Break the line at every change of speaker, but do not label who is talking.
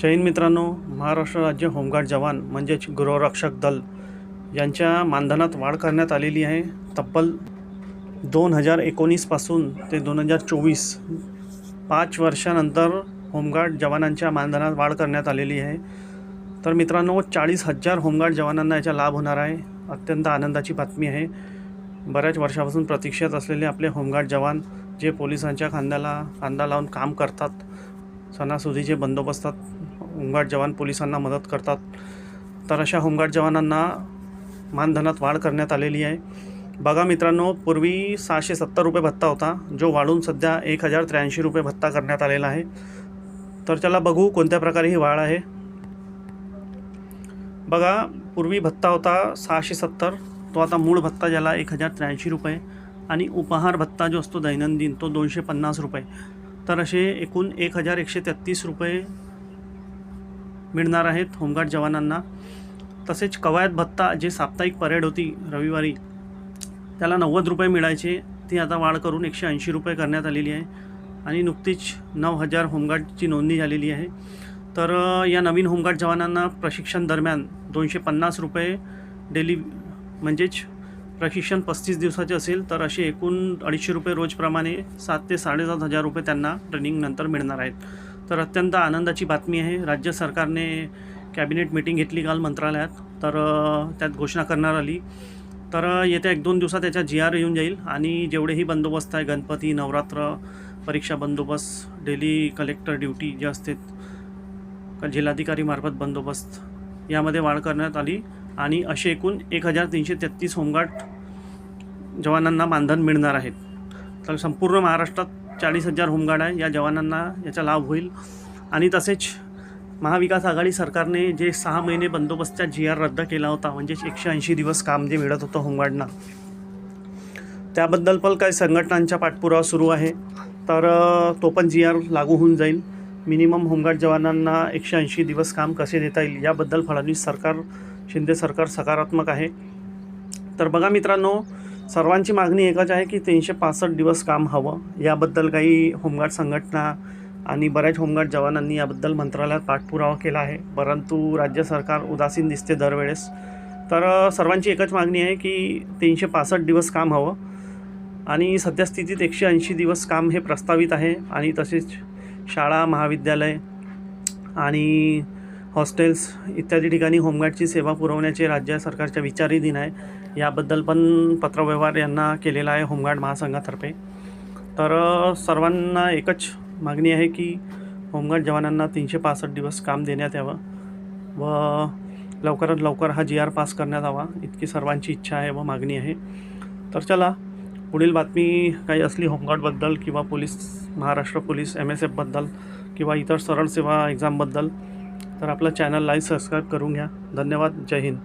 जैन मित्रांनो. महाराष्ट्र राज्य होमगार्ड जवान म्हणजेच गृहरक्षक दल यांच्या मानधनात वाढ करण्यात आलेली आहे. तब्बल दोन हजार एकोणीसपासून ते दोन हजार चोवीस पाच वर्षानंतर होमगार्ड जवानांच्या मानधनात वाढ करण्यात आलेली आहे. तर मित्रांनो चाळीस हजार होमगार्ड जवानांना याचा लाभ होणार आहे. अत्यंत आनंदाची बातमी आहे. बऱ्याच वर्षापासून प्रतीक्षेत असलेले आपले होमगार्ड जवान जे पोलिसांच्या खांद्याला खांदा लावून काम करतात सणासुदीचे बंदोबस्तात होमगार्ड जवान पोलिसांना मदत करतात. तर अशा होमगार्ड जवानांना मानधनात वाढ करण्यात आलेली आहे. बघा मित्रांनो पूर्वी सहाशे सत्तर रुपये भत्ता होता जो वाढून सध्या एक हजार त्र्याऐंशी रुपये भत्ता करण्यात आलेला आहे. तर त्याला बघू कोणत्या प्रकारे ही वाढ आहे. बघा पूर्वी भत्ता होता सहाशे सत्तर तो आता मूळ भत्ता ज्याला एक हजार त्र्याऐंशी रुपये आणि उपहार भत्ता जो असतो दैनंदिन तो दोनशे पन्नास रुपये. तर असे एकूण एक हजार एकशे तेहतीस रुपये मिळणार आहेत होमगार्ड जवानांना. तसेच कवायत भत्ता जे साप्ताहिक परेड होती रविवारी त्याला नव्वद रुपये मिळायचे. ती आता वाढ करून एकशे ऐंशी रुपये करण्यात आलेली आहे आणि नुकतीच नऊ हजार होमगार्डची नोंदणी झालेली आहे. तर या नवीन होमगार्ड जवानांना प्रशिक्षण दरम्यान दोनशे पन्नास रुपये डेली म्हणजेच प्रशिक्षण पस्तीस दिवसाचे असेल तर असे एकूण अडीचशे रुपये रोजप्रमाणे सात ते साडेसात हजार रुपये त्यांना ट्रेनिंगनंतर मिळणार आहेत. तर अत्यंत आनंदाची बातमी आहे. राज्य सरकारने कॅबिनेट मिटिंग घेतली काल मंत्रालयात. तर त्यात घोषणा करणार आली. तर येत्या एक दोन दिवसात त्याच्या जी आर येऊन जाईल आणि जेवढेही बंदोबस्त आहे गणपती नवरात्र परीक्षा बंदोबस्त डेली कलेक्टर ड्युटी जे असते का जिल्हाधिकारीमार्फत बंदोबस्त यामध्ये वाढ करण्यात आली. आणि असे एकूण एक हजार तीनशे तेहतीस होमगार्ड जवानांना मानधन मिळणार आहेत. तर संपूर्ण महाराष्ट्रात चाळीस हजार होमगार्ड आहे. या जवानांना याचा लाभ होईल. आणि तसेच महाविकास आघाडी सरकारने जे सहा महिने बंदोबस्तचा जी आर रद्द केला होता म्हणजेच एकशे ऐंशी दिवस काम जे मिळत होतं होमगार्डना त्याबद्दल पण काही संघटनांचा पाठपुरावा सुरू आहे. तर तो पण जी आर लागू होऊन जाईल. मिनिमम होमगार्ड जवानांना एकशे ऐंशी दिवस काम कसे देता येईल याबद्दल फडणवीस सरकार शिंदे सरकार सकारात्मक आहे. तर बघा मित्रांनो सर्वांची मागणी एकच आहे की तीनशे पासष्ट दिवस काम हवं. याबद्दल काही होमगार्ड संघटना आणि बऱ्याच होमगार्ड जवानांनी याबद्दल मंत्रालयात पाठपुरावा केला आहे. परंतु राज्य सरकार उदासीन दिसते दरवेळेस. तर सर्वांची एकच मागणी आहे की तीनशे पासष्ट दिवस काम हवं. आणि सध्या स्थितीत एकशे ऐंशी दिवस काम हे प्रस्तावित आहे. आणि तसेच शाळा महाविद्यालय आणि हॉस्टेल्स इत्यादी ठिकाणी होमगार्डची सेवा पुरवण्याचे राज्य सरकारच्या विचाराधीन आहे. याबद्दल पण पत्रव्यवहार यांना केलेला आहे होमगार्ड महासंघातर्फे. तर सर्वांना एकच मागणी आहे की होमगार्ड जवानांना तीनशे पासष्ट दिवस काम देण्यात यावं व लवकरात लवकर हा जी आर पास करण्यात यावा इतकी सर्वांची इच्छा आहे व मागणी आहे. तर चला पुढील बातमी काही असली होमगार्डबद्दल किंवा police Maharashtra police M S एफबद्दल किंवा इतर सरळ सेवा एक्झामबद्दल तर आपलं चॅनल लाईक सबस्क्राईब करून घ्या. धन्यवाद. जय हिंद.